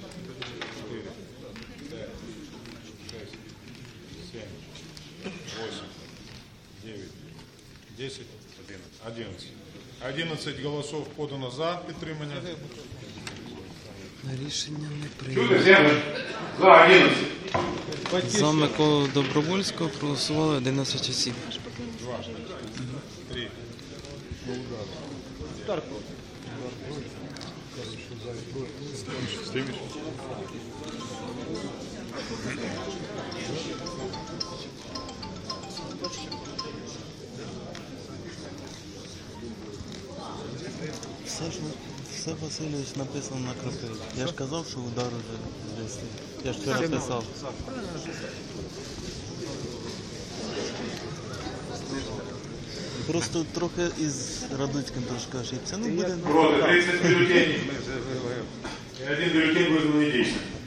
четыре, пять, шесть, семь, восемь, девять, десять, одиннадцать. Одиннадцять голосов подано за підтримання. Рішення не Чули, прийнято. землі? За 11. За Миколу Добровольського проголосували 11 осіб. Два, три, все ж все Васильович написано на крапелі. Я ж казав, що удар уже десь. Я ж вчора писав. Просто трохи із Радуцьким трошки ошибся. Ну буде. Проти 30 бюлетенів від бюлетень визнаний дійсним.